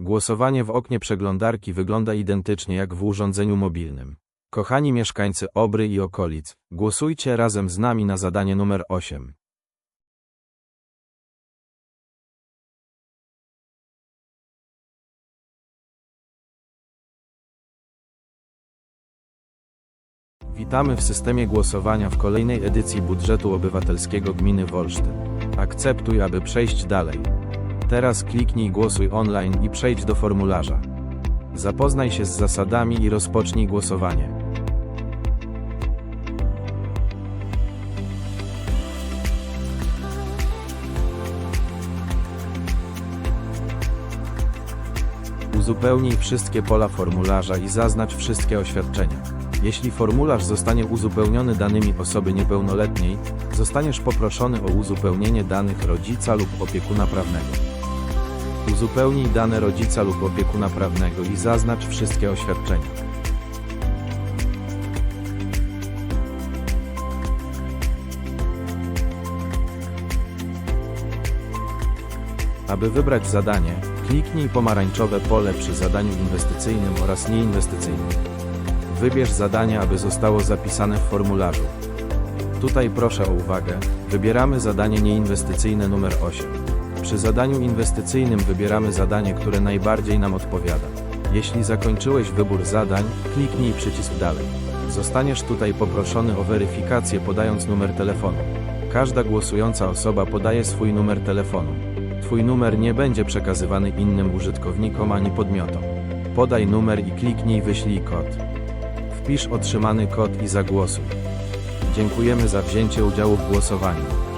Głosowanie w oknie przeglądarki wygląda identycznie jak w urządzeniu mobilnym. Kochani mieszkańcy Obry i okolic, głosujcie razem z nami na zadanie numer 8. Witamy w systemie głosowania w kolejnej edycji budżetu obywatelskiego gminy Wolsztyn. Akceptuj, aby przejść dalej. Teraz kliknij głosuj online i przejdź do formularza. Zapoznaj się z zasadami i rozpocznij głosowanie. Uzupełnij wszystkie pola formularza i zaznacz wszystkie oświadczenia. Jeśli formularz zostanie uzupełniony danymi osoby niepełnoletniej, zostaniesz poproszony o uzupełnienie danych rodzica lub opiekuna prawnego. Uzupełnij dane rodzica lub opiekuna prawnego i zaznacz wszystkie oświadczenia. Aby wybrać zadanie, kliknij pomarańczowe pole przy zadaniu inwestycyjnym oraz nieinwestycyjnym. Wybierz zadanie, aby zostało zapisane w formularzu. Tutaj proszę o uwagę, wybieramy zadanie nieinwestycyjne numer 8. Przy zadaniu inwestycyjnym wybieramy zadanie, które najbardziej nam odpowiada. Jeśli zakończyłeś wybór zadań, kliknij przycisk dalej. Zostaniesz tutaj poproszony o weryfikację podając numer telefonu. Każda głosująca osoba podaje swój numer telefonu. Twój numer nie będzie przekazywany innym użytkownikom ani podmiotom. Podaj numer i kliknij wyślij kod. Wpisz otrzymany kod i zagłosuj. Dziękujemy za wzięcie udziału w głosowaniu.